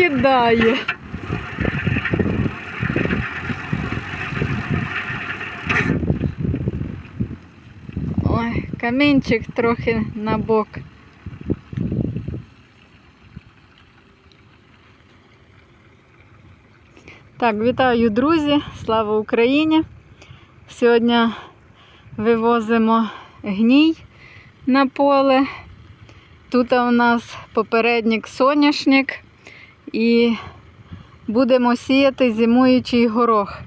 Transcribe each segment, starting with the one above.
Кидає. Ой, камінчик трохи на бок. Так, вітаю, друзі! Слава Україні! Сьогодні вивозимо гній на поле. Тут у нас попередник соняшник і будемо сіяти зимуючий горох.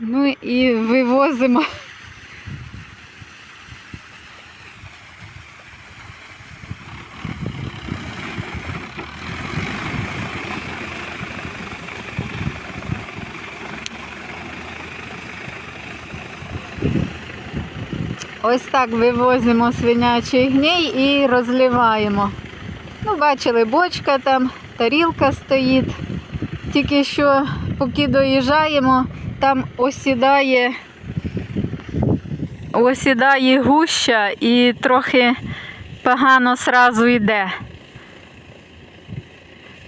Ну і вивозимо. Ось так вивозимо свинячий гній і розливаємо. Ну, бачили, бочка там, тарілка стоїть. Тільки що, поки доїжджаємо, там осідає, осідає гуща і трохи погано сразу йде.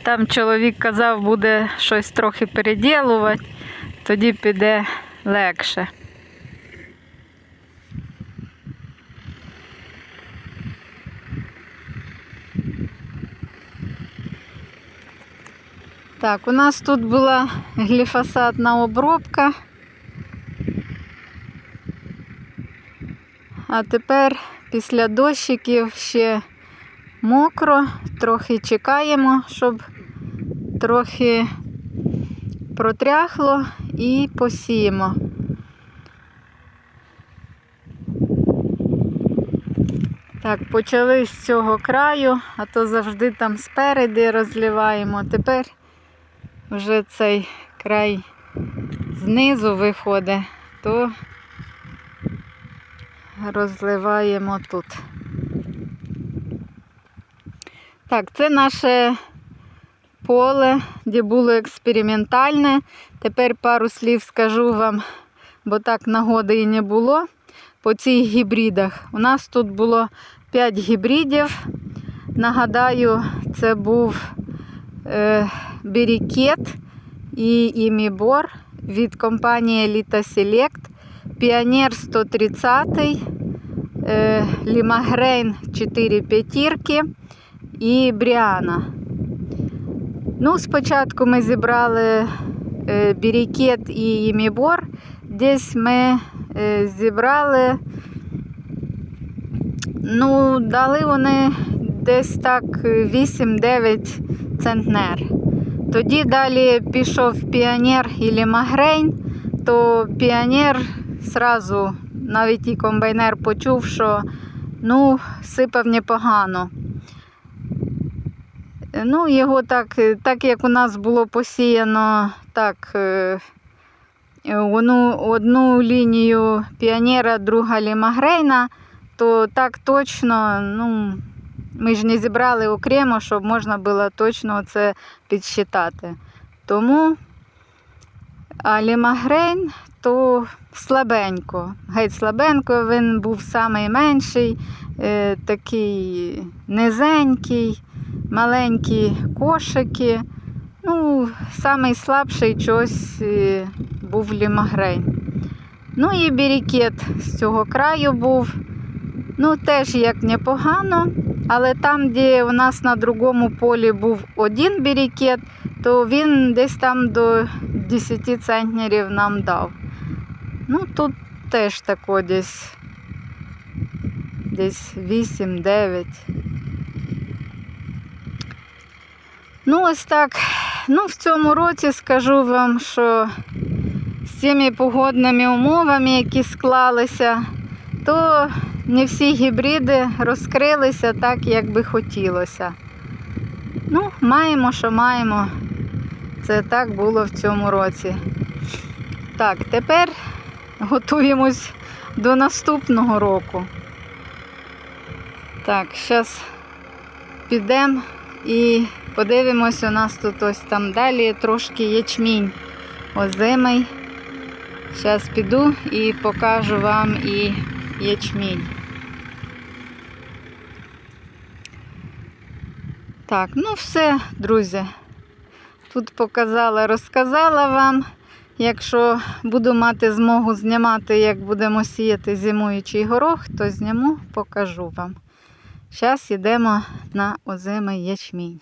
Там чоловік казав, буде щось трохи переділувати, тоді піде легше. Так, у нас тут була гліфосатна обробка. А тепер після дощиків ще мокро, трохи чекаємо, щоб трохи протряхло і посіємо. Так, почали з цього краю, а то завжди там спереди розливаємо. Тепер вже цей край знизу виходить, то розливаємо тут. Так, це наше поле, де було експериментальне. Тепер пару слів скажу вам, бо так нагоди і не було. По цих гібридах. У нас тут було 5 гібридів. Нагадаю, це був е, Бірікет і Імібор від компанії Elita Select, Піонер 130, е, Лімагрейн 4 п'ятірки і Бріана. Ну, спочатку ми зібрали е, Бірікет і Імібор. Десь ми зібрали, ну, дали вони десь так 8-9 центнер. Тоді далі пішов піонер і лімагрейн, то піонер сразу, навіть і комбайнер почув, що ну, сипав непогано. Ну, його так, так як у нас було посіяно так, е, одну, одну лінію піонера, друга лімагрейна, то так точно, ну, ми ж не зібрали окремо, щоб можна було точно це підсчитати. Тому а лімагрейн то слабенько. Геть слабенько, він був найменший, е, такий низенький, маленькі кошики. Ну, самий слабший чогось е, був лімагрейн. Ну і бірікет з цього краю був. Ну, теж як непогано. Але там, де у нас на другому полі був один бірікет, то він десь там до 10 центнерів нам дав. Ну, тут теж тако десь, десь 8-9. Ну, ось так. Ну, в цьому році скажу вам, що з цими погодними умовами, які склалися, то не всі гібриди розкрилися так, як би хотілося. Ну, маємо, що маємо. Це так було в цьому році. Так, тепер готуємось до наступного року. Так, зараз підемо і подивимось, у нас тут ось там далі трошки ячмінь озимий. Зараз піду і покажу вам і ячмінь. Так, ну все, друзі. Тут показала, розказала вам. Якщо буду мати змогу знімати, як будемо сіяти зимуючий горох, то зніму, покажу вам. Зараз йдемо на озимий ячмінь.